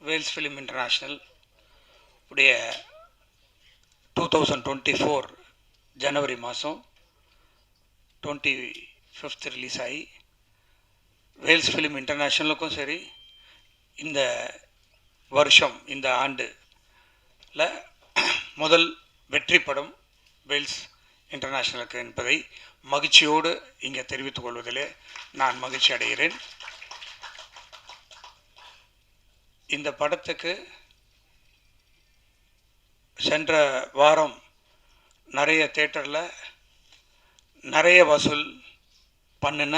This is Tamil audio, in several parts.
வேல்ஸ் ஃபிலிம் இன்டர்நேஷ்னல் உடைய டூ தௌசண்ட் டுவெண்ட்டி ஃபோர் ஜனவரி மாதம் டுவெண்ட்டி ஃபிஃப்த் ரிலீஸ் ஆகி வேல்ஸ் ஃபிலிம் இன்டர்நேஷ்னலுக்கும் சரி இந்த வருஷம் இந்த ஆண்டில் முதல் வெற்றி படம் வேல்ஸ் இன்டர்நேஷ்னலுக்கு என்பதை மகிழ்ச்சியோடு இங்கே தெரிவித்துக் கொள்வதிலே நான் மகிழ்ச்சி அடைகிறேன். இந்த படத்துக்கு சென்ற வாரம் நிறைய தேட்டரில் நிறைய வசூல் பண்ணின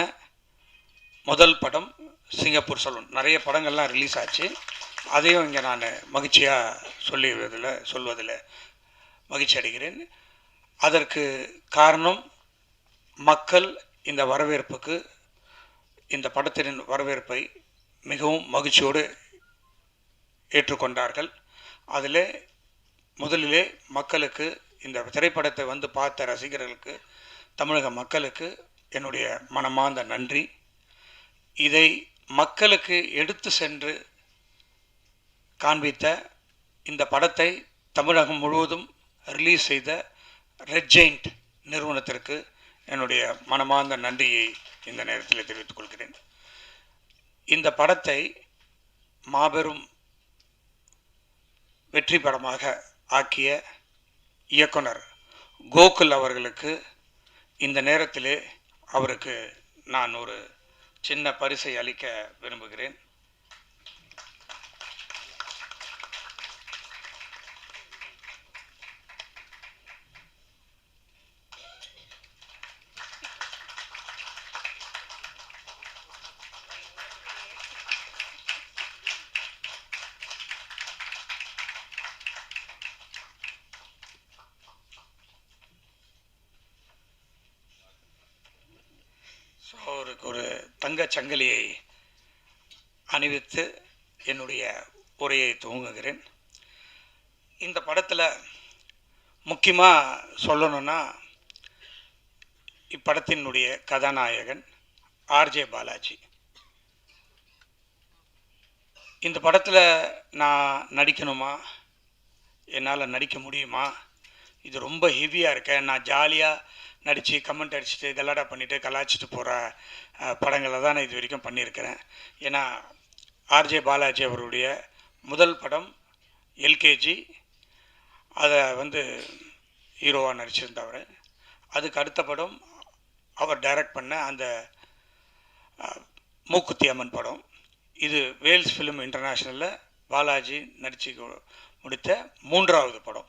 முதல் படம் சிங்கப்பூர் சலூன் நிறைய படங்கள்லாம் ரிலீஸ் ஆச்சு. அதையும் இங்கே நான் மகிழ்ச்சியாக சொல்லிடுவதில் சொல்வதில் மகிழ்ச்சி அடைகிறேன். அதற்கு காரணம் மக்கள் இந்த வரவேற்புக்கு இந்த படத்தின் வரவேற்பை மிகவும் மகிழ்ச்சியோடு ஏற்றுக்கொண்டார்கள். அதில் முதலிலே மக்களுக்கு இந்த திரைப்படத்தை வந்து பார்த்த ரசிகர்களுக்கு தமிழக மக்களுக்கு என்னுடைய மனமார்ந்த நன்றி. இதை மக்களுக்கு எடுத்து சென்று காண்பித்த இந்த படத்தை தமிழகம் முழுவதும் ரிலீஸ் செய்த ரெட் ஜெயிண்ட் நிறுவனத்திற்கு என்னுடைய மனமார்ந்த நன்றியை இந்த நேரத்தில் தெரிவித்துக் கொள்கிறேன். இந்த படத்தை மாபெரும் வெற்றி படமாக ஆக்கிய இயக்குனர் கோகுல் அவர்களுக்கு இந்த நேரத்திலே அவருக்கு நான் ஒரு சின்ன பரிசை அளிக்க விரும்புகிறேன். ஸோ அவருக்கு ஒரு தங்கச் சங்கிலியை அணிவித்து என்னுடைய உரையை துவங்குகிறேன். இந்த படத்தில் முக்கியமாக சொல்லணும்னா இப்படத்தினுடைய கதாநாயகன் ஆர்ஜே பாலாஜி. இந்த படத்தில் நான் நடிக்கணுமா? என்னால் நடிக்க முடியுமா? இது ரொம்ப ஹெவியாக இருக்கேன். நான் ஜாலியாக நடித்து கமெண்ட் அடிச்சுட்டு கலாடா பண்ணிவிட்டு கலாச்சிட்டு போகிற படங்களை தான் நான் இது வரைக்கும் பண்ணியிருக்கிறேன். ஏன்னா ஆர்ஜே பாலாஜி அவருடைய முதல் படம் எல்கேஜி அதை வந்து ஹீரோவாக நடிச்சிருந்தவர். அதுக்கு அடுத்த படம் அவர் டைரக்ட் பண்ண அந்த மூக்குத்தி அம்மன் படம். இது வேல்ஸ் ஃபிலிம் இன்டர்நேஷ்னலில் பாலாஜி நடித்து முடித்த மூன்றாவது படம்.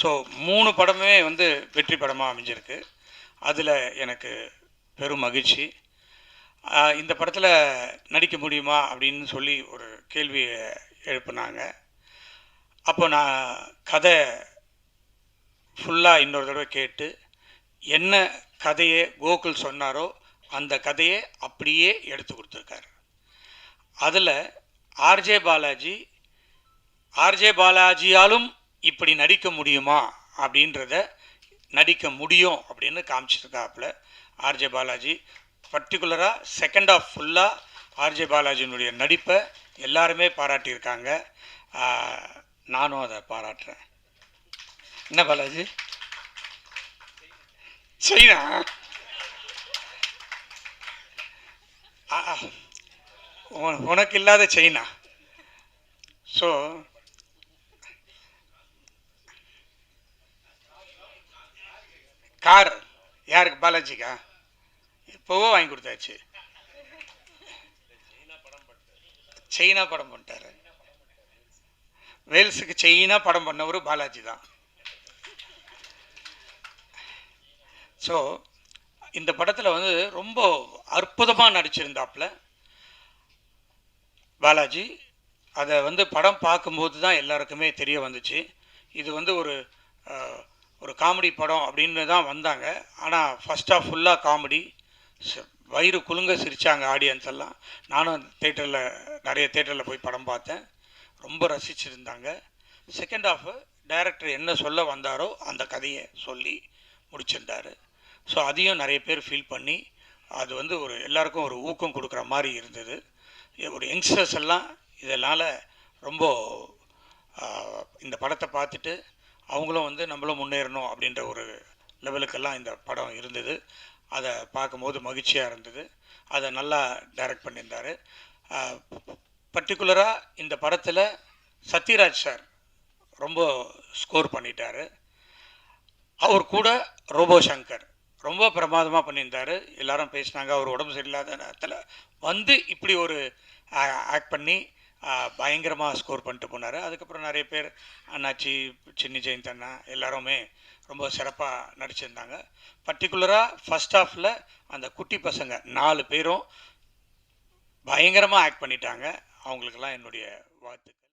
ஸோ மூணு படமே வந்து வெற்றி படமாக அமைஞ்சிருக்கு. அதில் எனக்கு பெரும் மகிழ்ச்சி. இந்த படத்தில் நடிக்க முடியுமா அப்படின்னு சொல்லி ஒரு கேள்வியை எழுப்புனாங்க. அப்போ நான் கதை ஃபுல்லாக இன்னொரு தடவை கேட்டு என்ன கதையை கோகுல் சொன்னாரோ அந்த கதையை அப்படியே எடுத்து கொடுத்துருக்காரு. அதில் ஆர்ஜே பாலாஜி ஆர்ஜே பாலாஜியாலும் இப்படி நடிக்க முடியுமா அப்படின்றத நடிக்க முடியும் அப்படின்னு காமிச்சிருக்காப்புல. ஆர்ஜே பாலாஜி பர்டிகுலராக செகண்ட் ஆஃப் ஃபுல்லாக ஆர்ஜே பாலாஜியினுடைய நடிப்பை எல்லாருமே பாராட்டியிருக்காங்க. நானும் அதை பாராட்டுறேன். என்ன பாலாஜி? சைனா? ஆ, உனக்கு இல்லாத சைனா. So car. யாருக்கு? பாலாஜிக்கா? இப்போவோ வாங்கி கொடுத்தாச்சு. சைனா படம் பண்ணிட்டாரு. வேல்ஸுக்கு சைனா படம் பண்ணவர் பாலாஜி தான். ஸோ இந்த படத்தில் வந்து ரொம்ப அற்புதமாக நடிச்சிருந்தாப்புல பாலாஜி. அதை வந்து படம் பார்க்கும்போது தான் எல்லாருக்குமே தெரிய வந்துச்சு. இது வந்து ஒரு ஒரு காமெடி படம் அப்படின்னு தான் வந்தாங்க ஆனால் ஃபஸ்ட் ஆஃப் ஃபுல்லாக காமெடி. வயிறு குலுங்க சிரித்தாங்க ஆடியன்ஸ் எல்லாம். நானும் தேட்டரில் நிறைய தேட்டரில் போய் படம் பார்த்தேன். ரொம்ப ரசிச்சிருந்தாங்க. செகண்ட் ஆஃப் டைரக்டர் என்ன சொல்ல வந்தாரோ அந்த கதையை சொல்லி முடிச்சிருந்தாரு ஸோ அதையும் நிறைய பேர் ஃபீல் பண்ணி அது வந்து ஒரு எல்லாருக்கும் ஒரு ஊக்கம் கொடுக்குற மாதிரி இருந்தது. ஒரு யங்ஸ்டர்ஸ் எல்லாம் இதனால் ரொம்ப இந்த படத்தை பார்த்துட்டு அவங்களும் வந்து நம்மளும் முன்னேறணும் அப்படின்ற ஒரு லெவலுக்கெல்லாம் இந்த படம் இருந்தது. அதை பார்க்கும்போது மகிழ்ச்சியாக இருந்தது. அதை நல்லா டைரக்ட் பண்ணியிருந்தார். பர்டிகுலராக இந்த படத்தில் சத்யராஜ் சார் ரொம்ப ஸ்கோர் பண்ணிட்டார். அவர் கூட ரோபோ சங்கர் ரொம்ப பிரமாதமாக பண்ணியிருந்தாரு. எல்லாரும் பேசினாங்க அவர் உடம்பு சரியில்லாத நேரத்தில் வந்து இப்படி ஒரு ஆக்ட் பண்ணி பயங்கரமாக ஸ்கோர் பண்ணிட்டு போனார். அதுக்கப்புறம் நிறைய பேர் அண்ணாச்சி சின்னி ஜெயந்த் அண்ணா எல்லாருமே ரொம்ப சிறப்பாக நடிச்சிருந்தாங்க. பர்டிகுலராக ஃபஸ்ட் ஹாஃபில் அந்த குட்டி பசங்க நாலு பேரும் பயங்கரமாக ஆக்ட் பண்ணிட்டாங்க. அவங்களுக்கெல்லாம் என்னுடைய வாழ்த்துக்கள்.